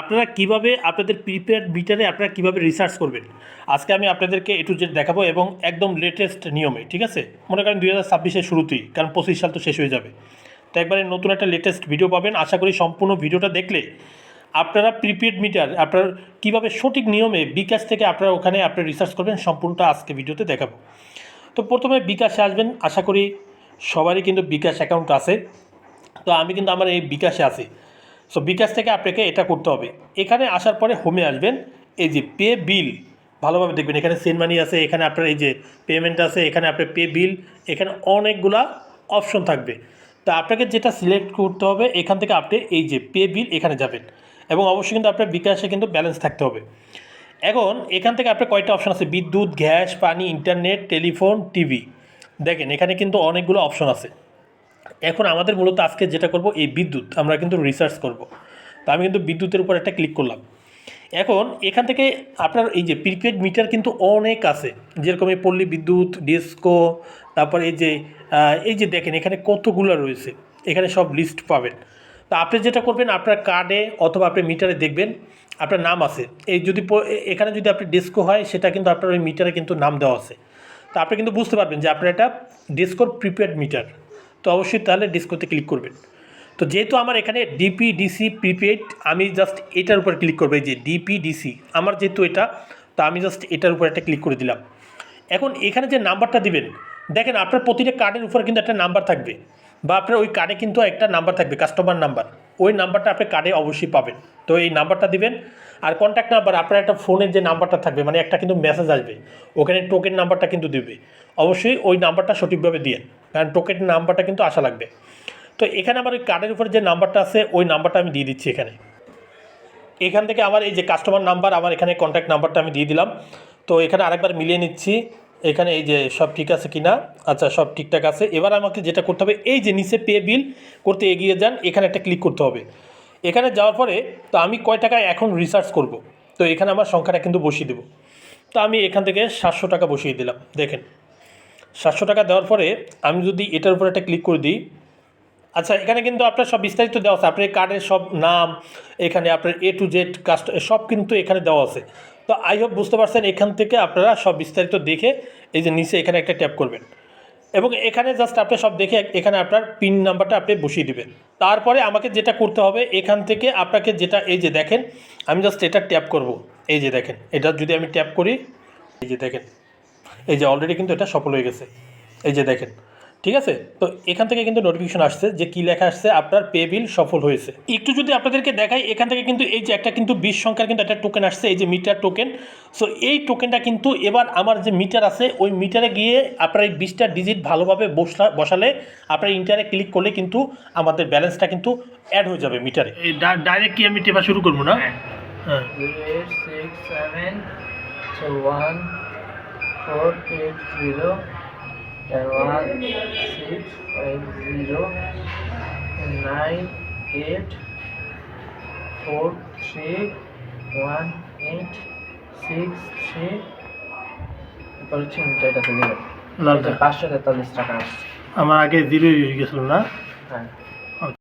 আপনারা কীভাবে আপনাদের প্রিপেড মিটারে আপনারা কীভাবে রিসার্চ করবেন? আজকে আমি আপনাদেরকে এটু জেড দেখাবো এবং একদম লেটেস্ট নিয়মে, ঠিক আছে? মনে করেন দুই হাজার ছাব্বিশের শুরুতেই, কারণ পঁচিশ সাল তো শেষ হয়ে যাবে। তো একবারে নতুন একটা লেটেস্ট ভিডিও পাবেন। আশা করি সম্পূর্ণ ভিডিওটা দেখলে আপনারা প্রিপেড মিটার আপনার কীভাবে সঠিক নিয়মে বিকাশ থেকে আপনারা ওখানে আপনারা রিসার্চ করবেন, সম্পূর্ণটা আজকে ভিডিওতে দেখাবো। তো প্রথমে বিকাশে আসবেন। আশা করি সবারই কিন্তু বিকাশ অ্যাকাউন্ট আছে। তো আমি কিন্তু আমার এই বিকাশে আছি। সো বিকাশ থেকে আপনাকে এটা করতে হবে। এখানে আসার পরে হোমে আসবেন। এই যে পে বিল ভালোভাবে দেখবেন, এখানে সেন্ড মানি আছে, এখানে আপনার এই যে পেমেন্ট আছে, এখানে আপনার পে বিল এখানে অনেকগুলা অপশন থাকবে। তা আপনাকে যেটা সিলেক্ট করতে হবে, এখান থেকে আপনি এই যে পে বিল এখানে যাবেন। এবং অবশ্যই কিন্তু আপনার বিকাশে কিন্তু ব্যালেন্স থাকতে হবে। এখন, এখান থেকে আপনার কয়টা অপশন আছে? বিদ্যুৎ, গ্যাস, পানি ইন্টারনেট টেলিফোন টিভি দেখেন, এখানে কিন্তু অনেকগুলো অপশন আছে। এখন আমাদের মূলত আজকে যেটা করব, এই বিদ্যুৎ। আমরা কিন্তু রিসার্চ করব। তো আমি কিন্তু বিদ্যুতের উপর একটা ক্লিক করলাম। এখন এখান থেকে আপনার এই যে প্রিপেড মিটার কিন্তু অনেক আছে। যেরকম এই পল্লী বিদ্যুৎ ডিস্কো তারপর এই যে এই যে দেখেন এখানে কতগুলো রয়েছে। এখানে সব লিস্ট পাবেন। তো আপনি যেটা করবেন, আপনার কার্ডে অথবা আপনি মিটারে দেখবেন, আপনার নাম আছে। এই যদি এখানে যদি আপনি ডিস্কো হয়, সেটা কিন্তু আপনার ওই মিটারে কিন্তু নাম দেওয়া আছে। তো আপনি কিন্তু বুঝতে পারবেন যে আপনার এটা ডিস্কোর প্রিপেড মিটার তো অবশ্যই তাহলে ডিস্কোতে ক্লিক করবেন। তো যেহেতু আমার এখানে ডিপিডিসি প্রিপেড আমি জাস্ট এটার উপর ক্লিক করব, এই যে ডিপিডিসি আমার যেহেতু এটা, তো আমি জাস্ট এটার উপর একটা ক্লিক করে দিলাম। এখন এখানে যে নাম্বারটা দিবেন, দেখেন আপনার প্রতিটা কার্ডের উপর কিন্তু একটা নাম্বার থাকবে, বা আপনার ওই কার্ডে কিন্তু একটা নাম্বার থাকবে কাস্টমার নাম্বার ওই নাম্বারটা আপনি কার্ডে অবশ্যই পাবেন। তো এই নাম্বারটা দিবেন, আর কন্ট্যাক্ট নাম্বার আপনার একটা ফোনের যে নাম্বারটা থাকবে মানে একটা কিন্তু মেসেজ আসবে, ওখানে টোকেন নাম্বারটা কিন্তু দিবে। অবশ্যই ওই নাম্বারটা সঠিকভাবে দিয়ে। কারণ টোকেন নাম্বারটা কিন্তু আসা লাগবে। তো এখানে আমার ওই কার্ডের উপরে যে নাম্বারটা আছে, ওই নাম্বারটা আমি দিয়ে দিচ্ছি এখানে। এখান থেকে আমার এই যে কাস্টমার নাম্বার আমার এখানে কন্ট্যাক্ট নাম্বারটা আমি দিয়ে দিলাম। তো এখানে আরেকবার মিলিয়ে নিচ্ছি। এখানে এই যে সব ঠিক আছে কি না আচ্ছা সব ঠিকঠাক আছে। এবার আমাকে যেটা করতে হবে, এই যে নিচে পে বিল করতে এগিয়ে যান, এখানে একটা ক্লিক করতে হবে। এখানে যাওয়ার পরে, তো আমি কয় টাকায় এখন রিসার্চ করব? তো এখানে আমার সংখ্যাটা কিন্তু বসিয়ে দেবো। তো আমি এখান থেকে সাতশো টাকা বসিয়ে দিলাম, দেখেন। সাতশো টাকা দেওয়ার পরে আমি যদি এটার উপর একটা ক্লিক করে দিই আচ্ছা এখানে কিন্তু আপনার সব বিস্তারিত দেওয়া আছে। আপনার কার্ডের সব নাম, এখানে আপনার এ টু জেড কাস্ট সব কিন্তু এখানে দেওয়া আছে। তো আই হোপ বুঝতে পারছেন, এখান থেকে আপনারা সব বিস্তারিত দেখে এই যে নিচে এখানে একটা ট্যাপ করবেন। এবং এখানে জাস্ট আপনি সব দেখে এখানে আপনার পিন নাম্বারটা আপনি বসিয়ে দিবেন। তারপরে আমাকে যেটা করতে হবে, এখান থেকে আপনাকে যেটা, এই যে দেখেন, আমি জাস্ট এটা ট্যাপ করব। এই যে দেখেন, এটা যদি আমি ট্যাপ করি, এই যে দেখেন। এই যে অলরেডি কিন্তু এটা সফল হয়ে গেছে। এই যে দেখেন ঠিক আছে? তো এখান থেকে কিন্তু নোটিফিকেশন আসছে যে কি লেখা আসছে আপনার পে বিল সফল হয়েছে। একটু যদি আপনাদেরকে দেখাই এখান থেকে কিন্তু এই যে একটা কিন্তু বিশ সংখ্যার কিন্তু একটা টোকেন আসছে এই যে মিটার টোকেন সো এই টোকেনটা কিন্তু এবার আমার যে মিটার আছে ওই মিটারে গিয়ে আপনার এই বিশটা ডিজিট ভালোভাবে বসা বসালে আপনার ইন্টারে ক্লিক করলে কিন্তু আমাদের ব্যালেন্সটা কিন্তু অ্যাড হয়ে যাবে মিটারে ডাইরেক্ট কি আমি টেপা শুরু করব না? হ্যাঁ four eight zero one six five zero nine eight four three one eight six three বলছি এটা তো দিল পাঁচশো তেতাল্লিশ টাকা আমার আগে জিরোই হয়ে গেছিল না? হ্যাঁ।